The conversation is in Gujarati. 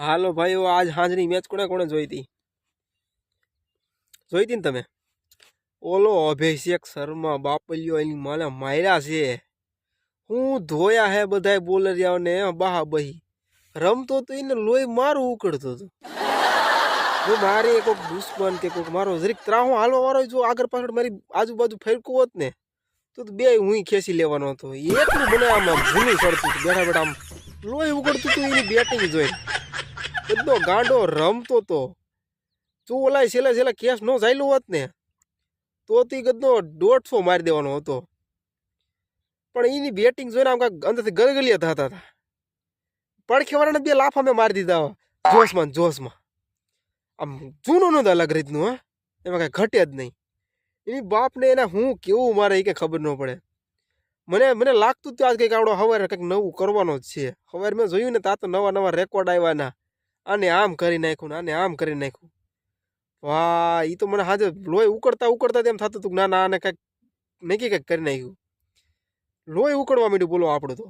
હાલો ભાઈઓ આજ હાંજની મેચ કોને કોને જોઈ હતી? જોઈ હતી ને તમે? ઓલો અભિષેક શર્મા બાપલિયો એની માલે માર્યા છે. હું ધોયા હે બધાય બોલરિયાઓને બાહા બહી. રમતો તો એને લોહી મારું ઉકળતો હતો. જો મારે કોઈક દુશ્મન કે કોઈક મારો જરીક ત્રાહો હાલવા વાળો જો આગળ પાછળ મારી આજુબાજુ ફેરકું હોત ને, તો બે હું ખેંચી લેવાનો હતો. એટલું મને આમ ભૂલી સરતું બેઠા બેઠા આમ લોહી ઉકળતું હતું એની બેટિંગ જોઈને. બધો ગાંડો રમતો તો. જો ઓલા છેલ્લા છેલ્લા કેસ નો ચાલ્યું હોત ને, તો તી ગદનો દોઢસો મારી દેવાનો હતો. પણ એની બેટિંગ જોઈને આમ કાંઈક અંદરથી ગલગલિયા થતા હતા. પડખે વાળાને બે લાફા મેં મારી દીધા જોશમાં જોશમાં. આમ જૂનું નહોતું અલગ રીતનું, હા. એમાં કાંઈ ઘટે જ નહીં. એની બાપને એને હું કેવું મારે એ કંઈ ખબર ન પડે. મને મને લાગતું હતું આજ કંઈક આવડો હવારે કંઈક નવું કરવાનો જ છે. હવારે મેં જોયું ને તા તો નવા નવા રેકોર્ડ આવ્યાના આને આમ કરી નાખ્યું ને આને આમ કરી નાખ્યું. વાહ એ તો મને હાજર લોહી ઉકળતા ઉકળતા તેમ થતું હતું ના ના, આને કંઈક નક્કી કંઈક કરી નાખ્યું. લોહી ઉકળવા માંડ્યું બોલો આપણું તો.